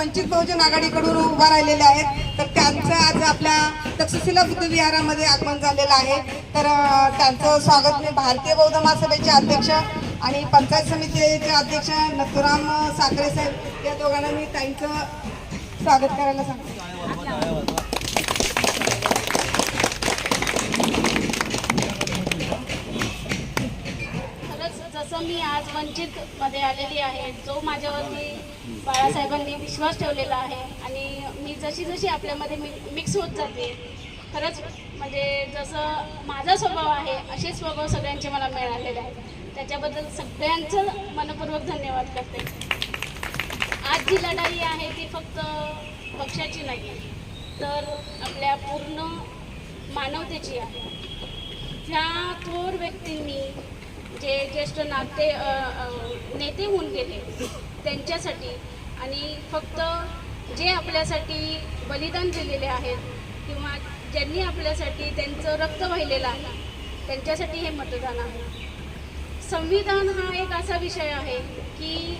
वंचित बहुजन आघाडीकडून उभा राहिलेले आहेत. तर त्यांचं आज आपल्या तक्षशिला बुद्ध विहारामध्ये आगमन झालेलं आहे. तर त्यांचं स्वागत मी भारतीय बौद्ध महासभेचे अध्यक्ष आणि पंचायत समितीचे अध्यक्ष नथुराम साखरे साहेब. या दोघांना मी त्यांचं स्वागत करायला सांगतो. मी आज वंचित मध्ये आलेली आहे. जो माझ्यावरती बाळासाहेबांनी विश्वास ठेवलेला आहे आणि मी जशी जशी आपल्यामध्ये मि मिक्स होत जाते खरंच म्हणजे जसं माझा स्वभाव आहे असे स्वभाव सगळ्यांचे मला मिळालेले आहेत. त्याच्याबद्दल सगळ्यांचं मनपूर्वक धन्यवाद करते. आज जी लढाई आहे ती फक्त पक्षाची नाही आहे तर आपल्या पूर्ण मानवतेची आहे. ज्या थोर व्यक्तींनी जे ज्येष्ठ नाते नेते होऊन गेले त्यांच्यासाठी. आणि फक्त जे आपल्यासाठी बलिदान दिलेले आहेत किंवा ज्यांनी आपल्यासाठी त्यांचं रक्त वाहिलेलं आहे त्यांच्यासाठी हे मतदान आहे. संविधान हा एक असा विषय आहे की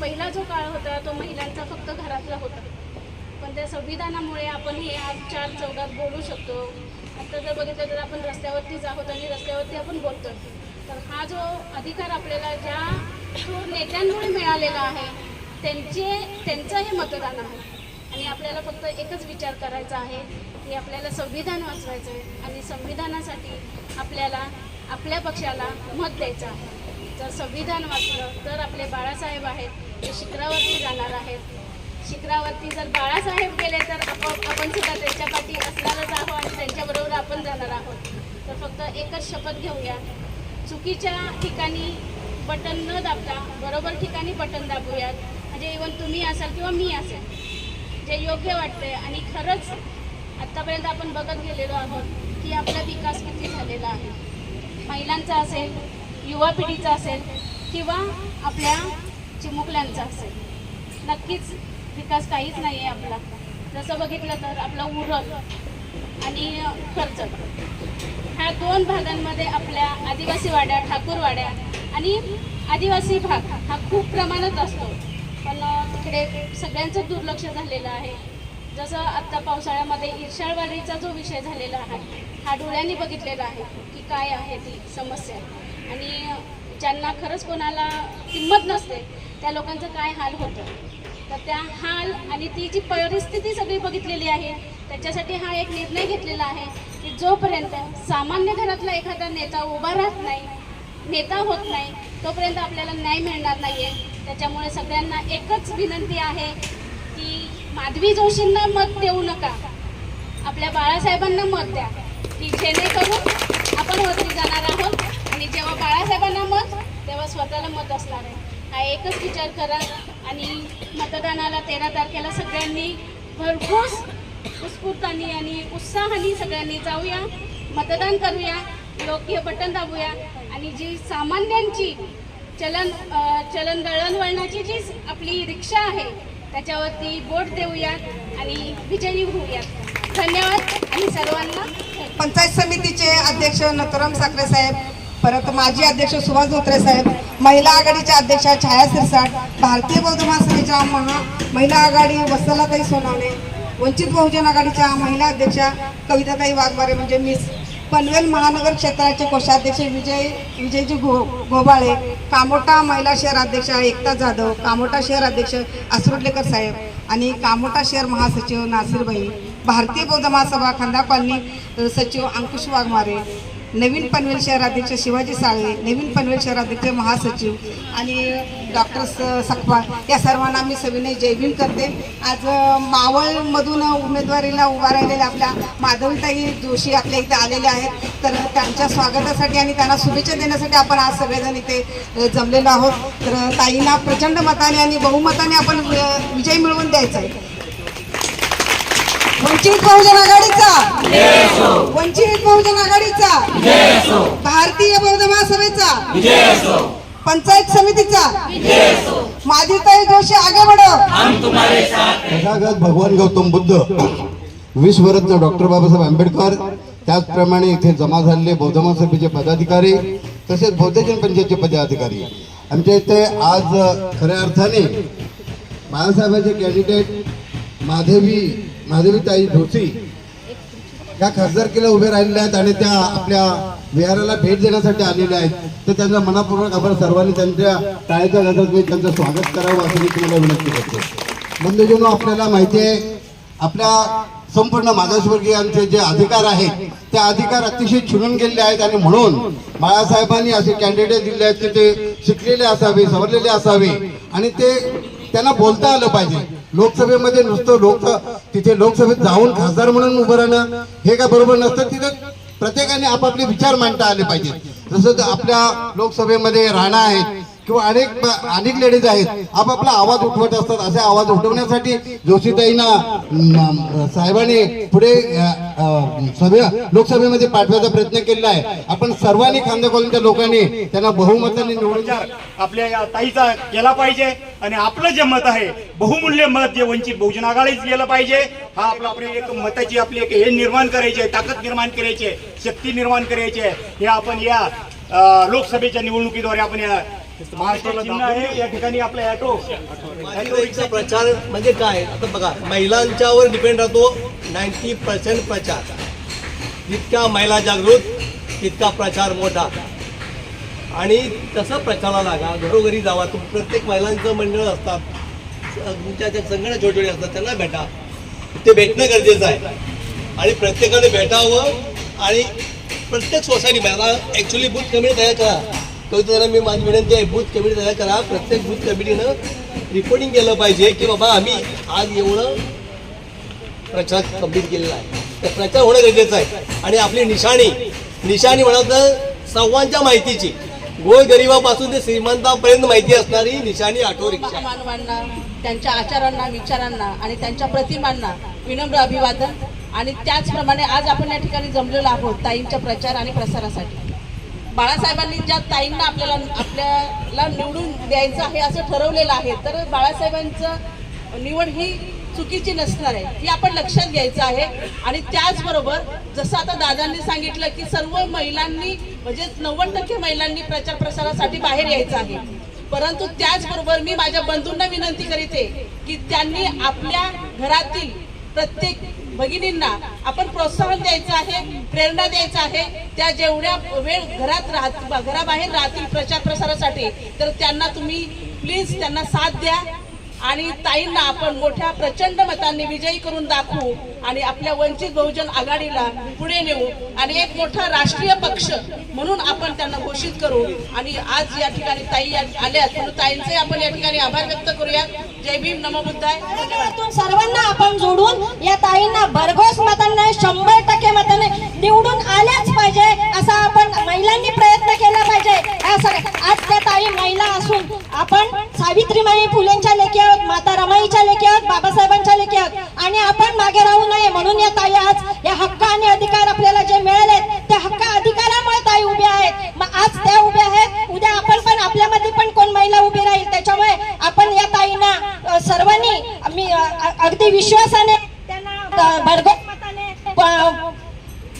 पहिला जो काळ होता तो महिलांचा फक्त घरातला होता. पण त्या संविधानामुळे आपण हे आज चार चौकात बोलू शकतो. आता जर बघितलं तर आपण रस्त्यावरतीच आहोत आणि रस्त्यावरती आपण बोलतो तर हा जो अधिकार आपल्याला ज्या जो नेत्यांमुळे मिळालेला आहे त्यांचे त्यांचं हे मतदान आहे. आणि आपल्याला फक्त एकच विचार करायचा आहे की आपल्याला संविधान वाचवायचं आहे आणि संविधानासाठी आपल्याला आपल्या पक्षाला मत द्यायचं आहे. जर संविधान वाचलं तर आपले बाळासाहेब आहेत ते शिखरावरती जाणार आहेत. शिखरावरती जर बाळासाहेब गेले तर आपोआप आपण सुद्धा त्यांच्या पाठी असणारच आहोत आणि त्यांच्याबरोबर आपण जाणार आहोत. तर फक्त एकच शपथ घेऊया. चुकीच्या ठिकाणी बटन न दाबता बरोबर ठिकाणी बटन दाबूयात. म्हणजे इवन तुम्ही असाल किंवा मी असेल जे योग्य वाटतंय आणि खरंच आत्तापर्यंत आपण बघत गेलेलो आहोत की आपला विकास किती झालेला आहे. महिलांचा असेल युवा पिढीचा असेल किंवा आपल्या चिमुकल्यांचा असेल. नक्कीच विकास काहीच नाही आहे आपला. जसं बघितलं तर आपला उरण आणि खर्च. ह्या दोन भागांमध्ये आपल्या आदिवासी वाड्या ठाकूरवाड्या आणि आदिवासी भाग हा खूप प्रमाणात असतो. पण तिकडे सगळ्यांचं दुर्लक्ष झालेलं आहे. जसं आत्ता पावसाळ्यामध्ये इर्शाळवाडीचा जो विषय झालेला आहे हा डोळ्यांनी बघितलेला आहे की काय आहे ती समस्या. आणि ज्यांना खरंच कोणाला किंमत नसते त्या लोकांचं काय हाल होतं? तर त्या हाल आणि ती जी परिस्थिती सगळी बघितलेली आहे त्याच्यासाठी हा एक निर्णय घेतलेला आहे की जोपर्यंत सामान्य घरातला एखादा नेता उभा राहत नाही नेता होत नाही तोपर्यंत आपल्याला न्याय मिळणार नाही आहे त्याच्यामुळे सगळ्यांना एकच विनंती आहे की माधवी जोशींना मत देऊ नका. आपल्या बाळासाहेबांना मत द्या. की जेणेकरून आपण वरती जाणार आहोत आणि जेव्हा बाळासाहेबांना मत तेव्हा स्वतःला मत असणार आहे. एकच विचार करा आणि मतदानाला तेरा तारखेला सगळ्यांनी भरघोस उत्स्फूर्ताने आणि उत्साहाने सगळ्यांनी जाऊया मतदान करूया योग्य बटन दाबूया आणि जी सामान्यांची चलन चलन दळणवळणाची जी आपली रिक्षा आहे त्याच्यावरती बोट देऊयात आणि विजयी होऊयात धन्यवाद आणि सर्वांना पंचायत समितीचे अध्यक्ष नथुराम साखरे साहेब परत माजी अध्यक्ष सुभाष धोत्रे साहेब महिला आघाडीच्या अध्यक्षा छाया सिरसाट भारतीय बौद्ध महासभेच्या महा महिला आघाडी वसलाताई सोनवणे वंचित बहुजन आघाडीच्या महिला अध्यक्षा कविताताई वाघमारे म्हणजे मिस पनवेल महानगर क्षेत्राचे कोषाध्यक्ष विजय विजयजी घो घोबाळे कामोटा महिला शहर अध्यक्ष एकता जाधव कामोटा शहर अध्यक्ष असरुडलेकर साहेब आणि कामोटा शहर महासचिव नासिरबाई भारतीय बौद्ध महासभा खंदा कॉलनी सचिव अंकुश वाघमारे. नवीन पनवेल शहराध्यक्ष शिवाजी साळवे नवीन पनवेल शहराध्यक्ष महासचिव आणि डॉक्टर स सकपाळ या सर्वांना मी सविनय जयभीम करते. आज मावळमधून उमेदवारीला उभा राहिलेल्या आपल्या माधवीताई जोशी आपल्या इथे आलेल्या आहेत. तर त्यांच्या स्वागतासाठी आणि त्यांना शुभेच्छा देण्यासाठी आपण आज सगळेजण इथे जमलेलो आहोत. तर ताईंना प्रचंड मताने आणि बहुमताने आपण विजय मिळवून द्यायचा आहे. वंचित बहुजन आघाडीचा. वंचित बहुजन आघाडीचा. भारतीय बौद्ध महासभेचा. पंचायत समितीचा. माधीताई जोशी आगे बढो. तथागत भगवान गौतम बुद्ध विश्वरत्न डॉक्टर बाबासाहेब आंबेडकर त्याचप्रमाणे इथे जमा झालेले बौद्ध महासभेचे पदाधिकारी तसेच बौद्धजन पंचायतचे पदाधिकारी. आमच्या इथे आज खऱ्या अर्थाने बाळासाहेबांचे कॅन्डिडेट माधवी माधवीताई धोसी या खासदारकीला उभे राहिलेल्या आहेत आणि त्या आपल्या विहाराला भेट देण्यासाठी आलेल्या आहेत. तर त्यांचा मनापूर्वक आपण सर्वांनी त्यांच्या टाळ्याच्या गजात मी त्यांचं स्वागत करावं असं मी तुम्हाला विनंती करतो. बंधूजनो आपल्याला माहिती आहे आपल्या संपूर्ण मागासवर्गीयांचे जे अधिकार आहेत ते अधिकार अतिशय छुनून गेलेले आहेत आणि म्हणून बाळासाहेबांनी असे कॅन्डिडेट दिले आहेत की ते शिकलेले असावे सवरलेले असावे आणि ते त्यांना बोलता आलं पाहिजे. लोकसभेमध्ये नुसतं लोक तिथे लोकसभेत जाऊन खासदार म्हणून उभं राहणं हे काय बरोबर नसतं. तिथे प्रत्येकाने आपापले विचार मांडता आले पाहिजेत. जसं आपल्या लोकसभेमध्ये राणा आहेत किंवा अनेक अनेक लेडीज आहेत आपापला आवाज उठवत असतात. असे आवाज उठवण्यासाठी जोशीताईंना साहेबांनी पुढे सभे लोकसभेमध्ये पाठवायचा प्रयत्न केलेला आहे. आपण सर्वांनी खांदा कॉलनीच्या लोकांनी त्यांना बहुमताने निवडून आपल्या या ताईचा केला पाहिजे आणि आपलं जे मत आहे बहुमूल्य मत जे वंचित बहुजन आघाडीच गेलं पाहिजे हा आपला आपली एक मताची आपली एक हे निर्माण करायची आहे ताकद निर्माण करायची आहे शक्ती निर्माण करायची आहे. हे आपण या लोकसभेच्या निवडणुकीद्वारे आपण या महाराष्ट्राला चिन्ह आहे या ठिकाणी आपला ॲटो महिलांचा प्रचार म्हणजे काय? आता बघा महिलांच्यावर डिपेंड राहतो नाईन्टी पर्सेंट प्रचार. जितक्या महिला जागृत तितका प्रचार मोठा. आणि तसं प्रचाराला लागा घरोघरी जावा. तुम प्रत्येक महिलांचं मंडळ असतात तुमच्या त्या संघटना छोटे छोटे असतात त्यांना भेटा. ते भेटणं गरजेचं आहे. आणि प्रत्येकाने भेटावं आणि प्रत्येक सोसायटी मला ॲक्च्युली बूथ कमिटी तयार करा. कविता मी माझी विनंती आहे बूथ कमिटी तयार करा. प्रत्येक बूथ कमिटीनं रिपोर्टिंग केलं पाहिजे की बाबा आम्ही आज एवढं प्रचार कंप्लीट केलेला आहे. तर प्रचार होणं गरजेचं आहे. आणि आपली निशाणी निशाणी म्हणत तर सर्वांच्या माहितीची. गोरगरिबापासून ते श्रीमंतापर्यंत माहिती असणारी निशाणी ऑटो रिक्षा. मानवांना त्यांच्या आचारांना विचारांना आणि त्यांच्या प्रतिमांना विनम्र अभिवादन. आणि त्याचप्रमाणे आज आपण या ठिकाणी जमलेलो आहोत ताईंच्या प्रचार आणि प्रसारासाठी. बाळासाहेबांनी ज्या ताईंना आपल्याला आपल्याला निवडून द्यायचं आहे असं ठरवलेलं आहे तर बाळासाहेबांचं निवड ही चुकीची नसणार आहे. ही आपण लक्षात घ्यायचं आहे. आणि त्याचबरोबर जसं आता दादांनी सांगितलं की सर्व महिलांनी म्हणजे नव्वद टक्के महिलांनी प्रचार प्रसारासाठी बाहेर यायचं आहे. परंतु त्याचबरोबर मी माझ्या बंधूंना विनंती करीते की त्यांनी आपल्या घरातील प्रत्येक भगिनींना आपण प्रोत्साहन द्यायचं आहे प्रेरणा द्यायचं आहे. त्या जेवढ्या वेळ घरात राहत घराबाहेर राहतील प्रचार प्रसारासाठी तर त्यांना तुम्ही प्लीज त्यांना साथ द्या. आणि ताईंना आपण मोठ्या प्रचंड मतांनी विजयी करून दाखवू आणि आपल्या वंचित बहुजन आघाडीला पुढे नेऊ आणि एक मोठा राष्ट्रीय पक्ष म्हणून आपण त्यांना घोषित करू. आणि आज या ठिकाणी ताई आल्यात म्हणून ताईंचे आपण या ठिकाणी आभार व्यक्त करूयात जय भीम नमो बुद्धाय. सर्वांना आपण जोडून या ताईंना भरघोस मतांना शंभर टक्के मताने निवडून आल्याच पाहिजे असा आपण महिलांनी प्रयत्न केला पाहिजे या सगळ्या- आज त्या ताई महिला असून आपण सावित्रीबाई फुलेंच्या लेखी आहोत माता रमाईच्या लेखी आहोत बाबासाहेबांच्या लेखी आहोत आणि आपण मागे राहू नये म्हणून या ताई आज या हक्क आणि अधिकार आपल्याला जे मिळाले त्या हक्क अधिकारामुळे ताई उभ्या आहेत. मग आज त्या उभ्या आहेत उद्या आपण पण आपल्यामध्ये पण कोण महिला उभी राहील? त्याच्यामुळे आपण या ताईंना सर्वांनी मी अगदी विश्वासाने त्यांना भरघोस मताने प-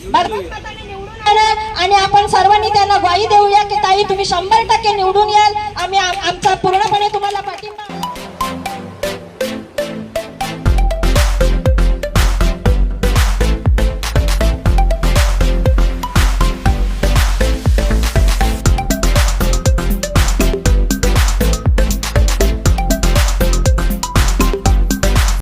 भरघोस मताने निवडून आणा आणि आपण सर्वांनी त्यांना ग्वाही देऊया की ताई तुम्ही शंभर टक्के निवडून याल. आम्ही आम- आमचा पूर्णपणे